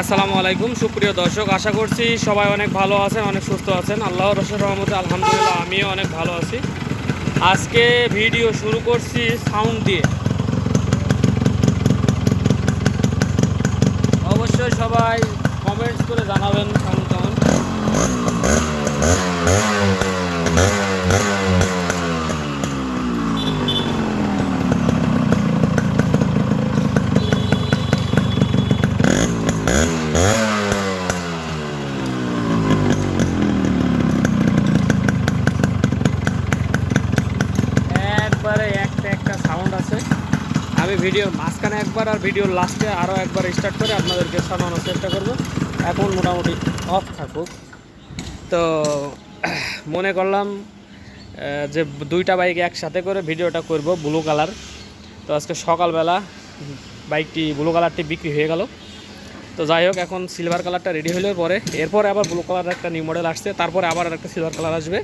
আসসালামু আলাইকুম, সুপ্রিয় দর্শক, আশা করছি সবাই অনেক ভালো আছেন, অনেক সুস্থ আছেন। আল্লাহ রসুল রহমতে, আলহামদুলিল্লাহ, আমিও অনেক ভালো আছি। আজকে ভিডিও শুরু করছি সাউন্ড দিয়ে। অবশ্যই সবাই কমেন্টস করে জানাবেন সাউন্ড একবারে একটা একটা সাউন্ড আছে। আমি ভিডিও মাঝখানে একবার আর ভিডিওর লাস্টে আরও একবার স্টার্ট করে আপনাদেরকে শোনানোর চেষ্টা করব। এখন মোটামুটি অফ থাকুক। তো, মনে করলাম যে দুইটা বাইক একসাথে করে ভিডিওটা করব ব্লু কালার তো আজকে সকালবেলা বাইকটি ব্লু কালারটি বিক্রি হয়ে গেল। তো যাই হোক, এখন সিলভার কালারটা রেডি হলে পরে, এরপরে আবার ব্লু কালার একটা নিউ মডেল আসছে। তারপরে আবার একটা সিলভার কালার আসবে।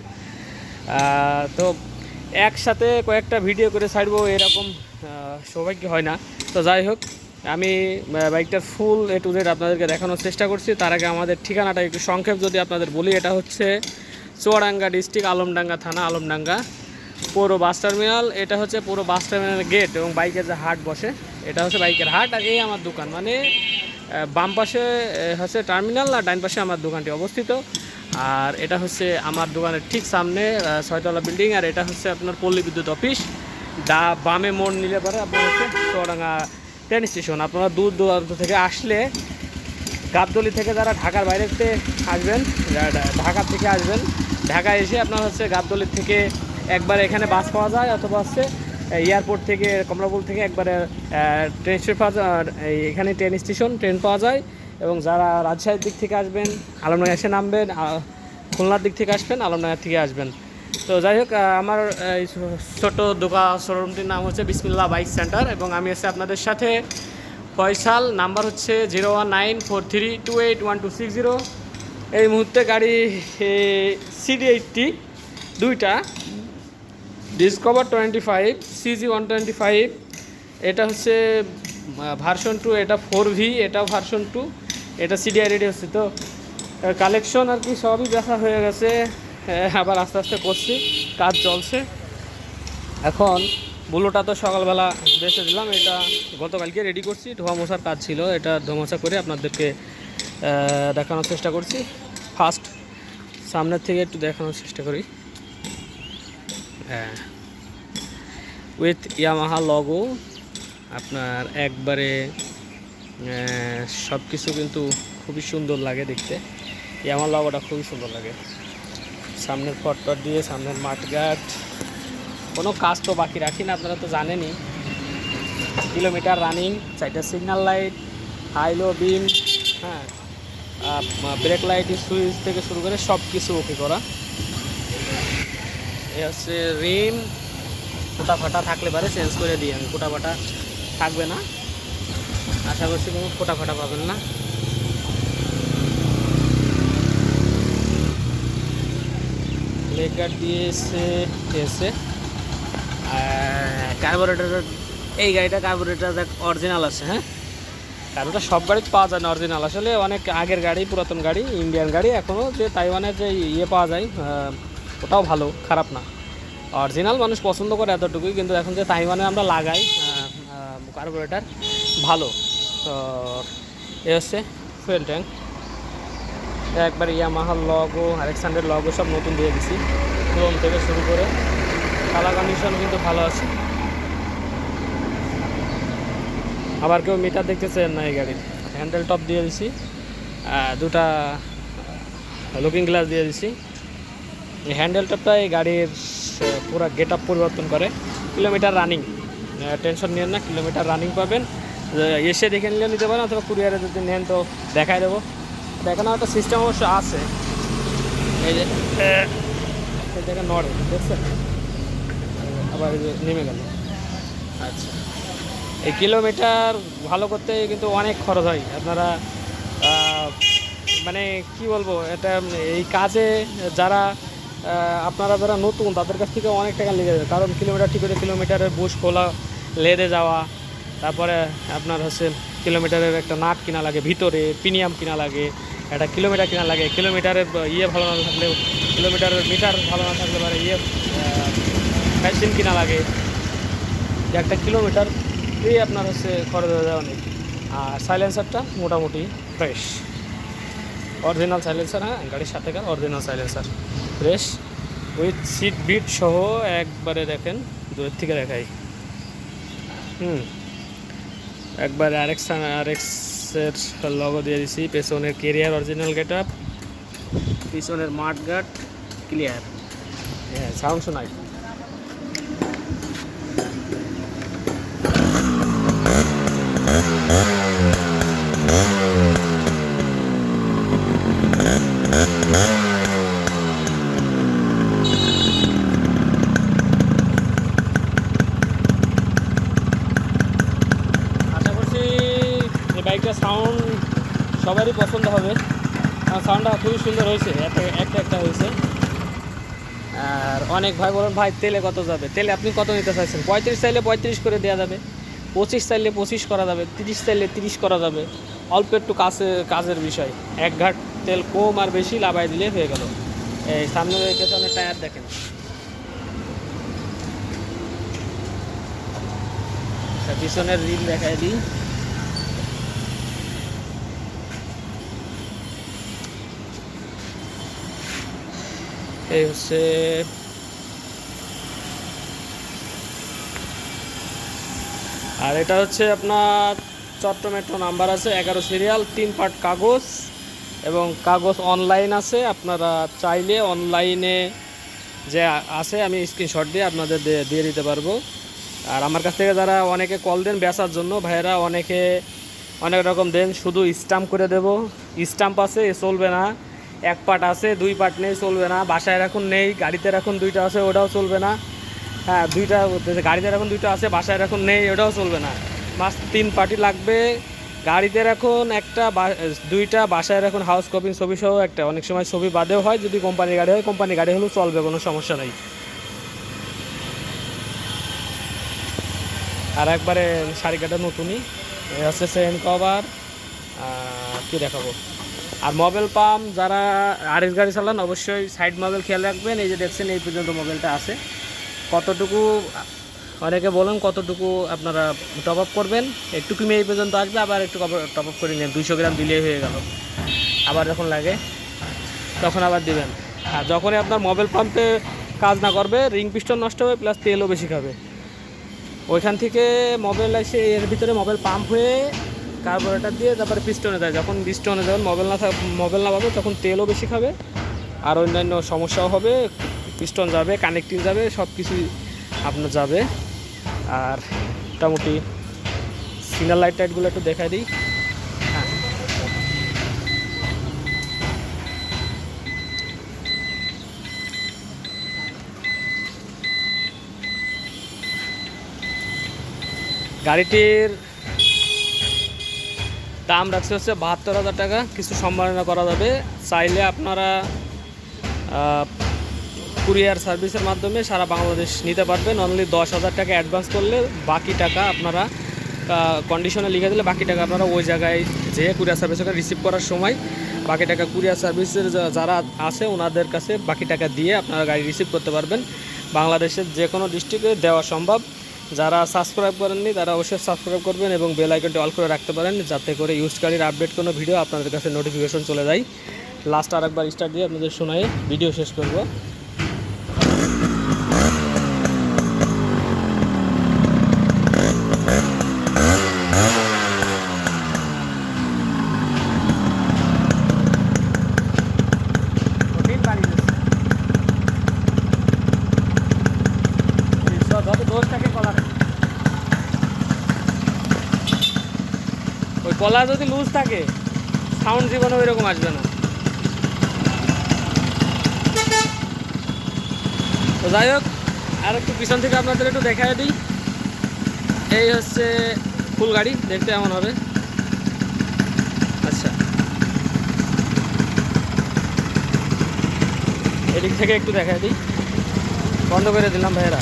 তো একসাথে কয়েকটা ভিডিও করে ছাড়বো, এরকম সৌভাগ্য হয় না। তো যাই হোক, আমি বাইকটার ফুল এ টু জেড আপনাদেরকে দেখানোর চেষ্টা করছি। তার আগে আমাদের ঠিকানাটা একটু সংক্ষেপ যদি আপনাদের বলি, এটা হচ্ছে চুয়াডাঙ্গা ডিস্ট্রিক্ট আলমডাঙ্গা থানা, আলমডাঙ্গা, পৌর বাস টার্মিনাল। এটা হচ্ছে পুরো বাস টার্মিনাল গেট এবং বাইকের যে হাট বসে, এটা হচ্ছে বাইকের হাট আর এই আমার দোকান। মানে বাম পাশে হচ্ছে টার্মিনাল আর ডাইন পাশে আমার দোকানটি অবস্থিত। আর এটা হচ্ছে আমার দোকানের ঠিক সামনে ছয়তলা বিল্ডিং, আর এটা হচ্ছে আপনার পল্লী বিদ্যুৎ অফিস। দা বামে মোড় নিলে পরে আপনার হচ্ছে চুয়াডাঙ্গা ট্রেন স্টেশন আপনারা দূর দূরান্ত থেকে আসলে গাবদলি থেকে যারা ঢাকার বাইরে আসবেন ঢাকা থেকে আসবেন ঢাকা এসে আপনার হচ্ছে গাবদলি থেকে একবার এখানে বাস পাওয়া যায়, অথবা হচ্ছে এয়ারপোর্ট থেকে কমলাপুর থেকে একবারে ট্রেন স্টেশন পাওয়া যায় এখানে ট্রেন স্টেশন ট্রেন পাওয়া যায়। এবং যারা রাজশাহীর দিক থেকে আসবেন, আলমনগর এসে নামবেন খুলনার দিক থেকে আসবেন, আলমনগর থেকে আসবেন। তো যাই হোক আমার এই ছোট দোকান শোরুমটির নাম হচ্ছে বিসমিল্লা বাইক সেন্টার এবং আমি এসে আপনাদের সাথে ফয়সাল, নাম্বার হচ্ছে zero one nine four three two eight one two six zero. এই মুহূর্তে গাড়ি সিডি এইটটি দুইটা Discover twenty five CG one twenty five এটা হচ্ছে ভার্সন টু এটা ফোর ভি এটাও ভার্সন টু এটা সিডিআই রেডি হচ্ছে তো। কালেকশন আর কি সবই দেখা হয়ে গেছে। আবার আস্তে আস্তে করছি, কাজ চলছে। এখন বুলোটা তো সকালবেলা বেঁচে দিলাম, এটা গতকালকে রেডি করছি, ধোয়া মোছার কাজ ছিল, এটা ধোয়া করে আপনাদেরকে দেখানোর চেষ্টা করছি। ফার্স্ট সামনের থেকে একটু দেখানোর চেষ্টা করি। হ্যাঁ। উইথ ইয়ামাহা লগো আপনার একবারে সব কিছু কিন্তু খুবই সুন্দর লাগে দেখতে। ইয়ামাহা লগোটা খুবই সুন্দর লাগে। সামনের ফটটট দিয়ে সামনের মাঠঘাট। কোনো কাজ তো বাকি রাখি না, আপনারা তো জানেনই। কিলোমিটার রানিং চারটা signal light high low beam হ্যাঁ। ব্রেক লাইটের সুইচ থেকে শুরু করে সব কিছু ওকে করা। এ হচ্ছে রিম কোটা ফাটা থাকলে পারে চেঞ্জ করে দিই আমি। কোটা ফাটা থাকবে না। আশা করছি কোনো কোটা ফাটা পাবেন না। লেগ গার্ড দিয়েছে। এসে কার্বোরেটার এই গাড়িটা কার্বোরেটার দেখ অরিজিনাল আছে হ্যাঁ? কারণটা সব গাড়ি পাওয়া যায় না অরিজিনাল আসলে অনেক আগের গাড়ি, পুরাতন গাড়ি ইন্ডিয়ান গাড়ি। এখনও যে তাইওয়ানের যে ইয়ে পাওয়া যায় ওটাও ভালো, খারাপ না। অরিজিনাল মানুষ পছন্দ করে এতটুকুই, কিন্তু এখন যে তাইওয়ানে আমরা লাগাই কার্বোরেটার ভালো। তো এ হচ্ছে ফুয়েল ট্যাঙ্ক একবার ইয়ামাহার লগো আলেকসান্ডার লগো সব নতুন দিয়ে দিছি। ক্রোম থেকে শুরু করে কালার কন্ডিশন কিন্তু ভালো আছে। আবার কেউ মিটার দেখতে দেখতেছেন না এই গাড়ির। হ্যান্ডেল টপ দিয়ে দিছি দুটা লুকিং গ্লাস দিয়ে দিছি। হ্যান্ডেল টপটা এই গাড়ির পুরো গেট আপ পরিবর্তন করে। কিলোমিটার রানিং টেনশন নিয়েন না কিলোমিটার রানিং পাবেন। এসে দেখে নিলে নিতে পারেন, অথবা কুরিয়ারে যদি নেন তো দেখাই দেবো। দেখানো একটা সিস্টেম অবশ্য আছে। এই যে জায়গায় নড়ে, দেখছেন? আবার নেমে গেল। আচ্ছা। এই কিলোমিটার ভালো করতে কিন্তু অনেক খরচ হয়। আপনারা মানে কি বলব, এটা, এই কাজে যারা আপনারা যারা নতুন, তাদের কাছ থেকে অনেক টাকা লেগে যাবে কারণ কিলোমিটার ঠিক করে কিলোমিটারের বুশ খোলা, লেদে যাওয়া তারপরে আপনার হচ্ছে কিলোমিটারের একটা নাট কিনা লাগে, ভিতরে প্রিমিয়াম কিনা লাগে, একটা কিলোমিটার কিনা লাগে, কিলোমিটারের ইয়ে ভালো না থাকলে কিলোমিটারের মিটার ভালো না থাকলে পারে ইয়ে মেশিন কিনা লাগে। একটা কিলোমিটার এই আপনার হচ্ছে খরচ হয়ে যায় অনেক। আর সাইলেন্সারটা মোটামুটি ফ্রেশ। অরিজিনাল সাইলেন্সার হ্যাঁ গাড়ির সাথে কার original silencer fresh with seat bit সহ একবারে দেখেন, দূরের থেকে দেখাই। হুম। একবারে আরেক্স আরেক্সের লগো দিয়ে দিছি। পেছনের কেরিয়ার অরিজিনাল গেট আপ পিছনের মাঠ গার্ড ক্লিয়ার হ্যাঁ সাউন্ড শোনাই আশা করছি এই বাইকটার সাউন্ড সবারই পছন্দ হবে। সাউন্ডটা খুবই সুন্দর হয়েছে একটা একটা একটা হয়েছে। আর অনেক ভাই বলেন ভাই তেলে কত যাবে? তেলে আপনি কত নিতে চাইছেন? পঁয়ত্রিশ চাইলে পঁয়ত্রিশ করে দেওয়া যাবে পঁচিশ চাইলে পঁচিশ করা যাবে তিরিশ চাইলে তিরিশ করা যাবে। অল্প একটু কাছে কাজের বিষয়। এক ঘাট তেল কম আর বেশি লাভাই দিলে হয়ে গেল। এই সামনে পেছনে টায়ার দেখেন। আচ্ছা, পিছনের রিল দেখাই দিই। এই হচ্ছে আর এটা হচ্ছে আপনার চট্ট মেট্রো নাম্বার আছে, এগারো সিরিয়াল তিন পার্ট কাগজ এবং কাগজ অনলাইন আছে। আপনারা চাইলে অনলাইনে যে আছে, আমি স্ক্রিনশট দিয়ে আপনাদের দিয়ে- দিতে পারব। আর আমার কাছ থেকে যারা অনেকে কল দেন বেচার জন্য, ভাইয়েরা অনেকে অনেক রকম দেন, শুধু স্টাম্প করে দেব। স্টাম্প আছে চলবে না। এক পার্ট আছে, দুই পার্ট নেই, চলবে না। বাসায় এখন নেই, গাড়িতে এখন দুইটা আছে, ওটাও চলবে না। হ্যাঁ দুইটা গাড়িতে এখন দুইটা আছে, বাসায় এখন নেই, ওটাও চলবে না। মাস তিন পার্টি লাগবে। গাড়িতে এখন একটা দুইটা, বাসায় এখন হাউস কপিং ছবি সহ একটা। অনেক সময় ছবি বাদেও হয়, যদি কোম্পানির গাড়ি হয় কোম্পানির গাড়ি হলেও চলবে, কোনো সমস্যা নেই। আর একবারে শাড়ি কাটা নতুনই। হচ্ছে সেন কভার কী দেখাবো? আর মোবাইল পাম্প যারা আরএস গাড়ি চালান, অবশ্যই সাইড মোবাইল খেয়াল রাখবেন। এই যে দেখছেন, এই পর্যন্ত মোবাইলটা আছে। কতটুকু, অনেকে বলেন কতটুকু আপনারা টপ আপ করবেন? একটু কিমে এই পর্যন্ত আসবে, আবার একটু টপ আপ করে নেন। দুইশো গ্রাম দিলেই হয়ে গেল। আবার যখন লাগে, তখন আবার দিবেন। আর যখনই আপনার মোবাইল পাম্পে কাজ না করবে রিং পিস্টন নষ্ট হবে প্লাস তেলও বেশি খাবে। ওইখান থেকে মোবাইল এসে, এর ভিতরে মোবাইল পাম্প হয়ে কার্বোরেটার দিয়ে তারপরে পিস্টনে দেয়। যখন পিস্টনে যখন মোবাইল না মোবাইল না পাবে, তখন তেলও বেশি খাবে, আর অন্যান্য সমস্যাও হবে পিস্টন যাবে কানেক্টিং যাবে সব কিছুই আপনার যাবে। আর মোটামুটি সিগনাল লাইট টাইটগুলো একটু দেখাই দিই। হ্যাঁ। গাড়িটির দাম রাখছে হচ্ছে বাহাত্তর হাজার টাকা। কিছু সম্মাননা করা যাবে। চাইলে আপনারা কুরিয়ার সার্ভিসের মাধ্যমে সারা বাংলাদেশ নিতে পারবেন। অনলি দশ হাজার টাকা অ্যাডভান্স করলে বাকি টাকা আপনারা কন্ডিশনে লিখে দিলে বাকি টাকা আপনারা ওই জায়গায় যেয়ে কুরিয়ার সার্ভিস ওখানে রিসিভ করার সময় বাকি টাকা কুরিয়ার সার্ভিসের যারা আছে ওনাদের কাছে বাকি টাকা দিয়ে আপনারা গাড়ি রিসিভ করতে পারবেন। বাংলাদেশের যে কোনো ডিস্ট্রিক্টে দেওয়া সম্ভব। যারা সাবস্ক্রাইব করেননি, তারা অবশ্যই সাবস্ক্রাইব করবেন এবং বেল আইকনটি অল করে রাখতে পারেন, যাতে করে ইউজ আপডেট কোনো ভিডিও আপনাদের কাছে নোটিফিকেশন চলে যায়। লাস্ট আরেকবার স্টার্ট দিয়ে আপনাদের শোনায় ভিডিও শেষ করব। কলা যদি লুজ থাকে সাউন্ড জীবনে ওই রকম আসবে না। তো যাই হোক, আর একটু পিছন থেকে আপনাদের একটু দেখায় দিই। এই হচ্ছে ফুল গাড়ি, দেখতে এমন হবে। আচ্ছা। এদিক থেকে একটু দেখায় দিই। বন্ধ করে দিলাম ভাইয়েরা।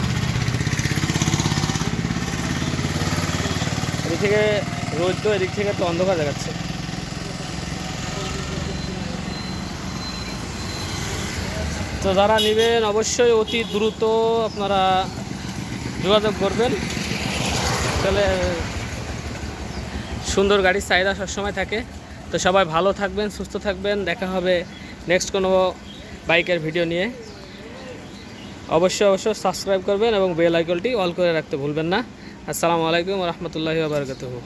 এদিক থেকে রোদ তো এদিক থেকে তো অন্ধকার দেখাচ্ছে। তো যারা নেবেন অবশ্যই অতি দ্রুত আপনারা যোগাযোগ করবেন। তাহলে সুন্দর গাড়ির চাহিদা সবসময় থাকে। তো সবাই ভালো থাকবেন, সুস্থ থাকবেন। দেখা হবে নেক্সট কোনো বাইকের ভিডিও নিয়ে। অবশ্যই অবশ্যই সাবস্ক্রাইব করবেন এবং বেল আইকনটি অল করে রাখতে ভুলবেন না। আসসালামু আলাইকুম রহমতুল্লাহি বারকাতুহু।